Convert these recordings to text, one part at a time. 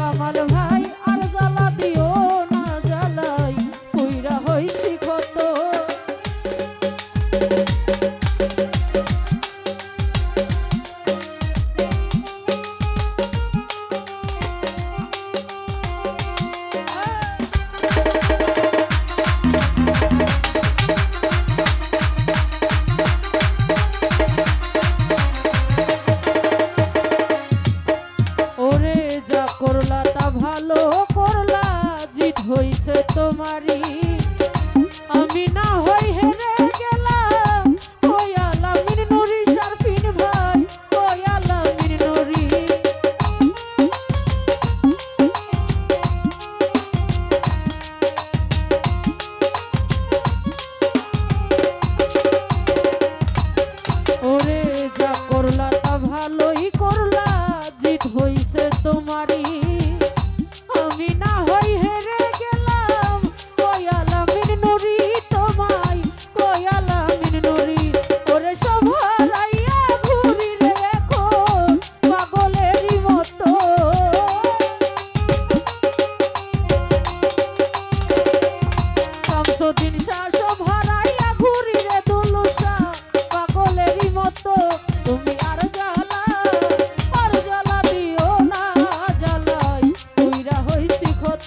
কামাল ভাই আর জ্বালা দিও marido.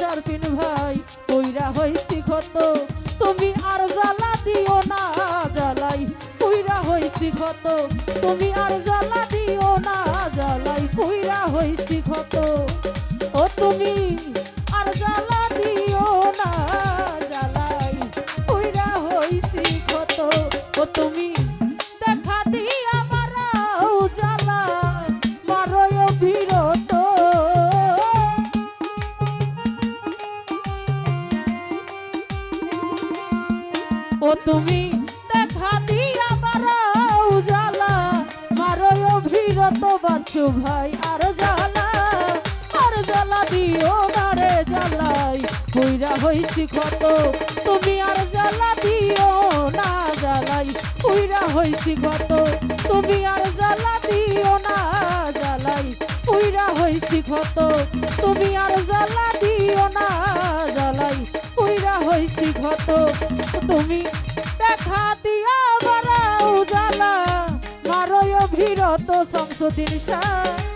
সারপিন ভাই কইরা হইছি ক্ষত। তুমি আর জ্বালা দিও না, জ্বালাই। কইরা হইছি ক্ষত। তুমি আর জ্বালা তুমি দেখা দিয়া বারাও জ্বালা মারয় অভিরত বাচ্চু ভাই, আর জ্বালা। আর জ্বালা দিও না রে জ্বালাই। কইরা হইছি ক্ষত, তুমি আর জ্বালা দিও না জ্বালাই। কইরা হইছি ক্ষত, তুমি আর জ্বালা দিও না জ্বালাই। কইরা হইছি ক্ষত, তুমি আর জ্বালা দিও না জ্বালাই। কইরা হইছি ক্ষত, তুমি দেখা দিয়া বারাও জ্বালা মারয় অভিরত সংসদিন শাহ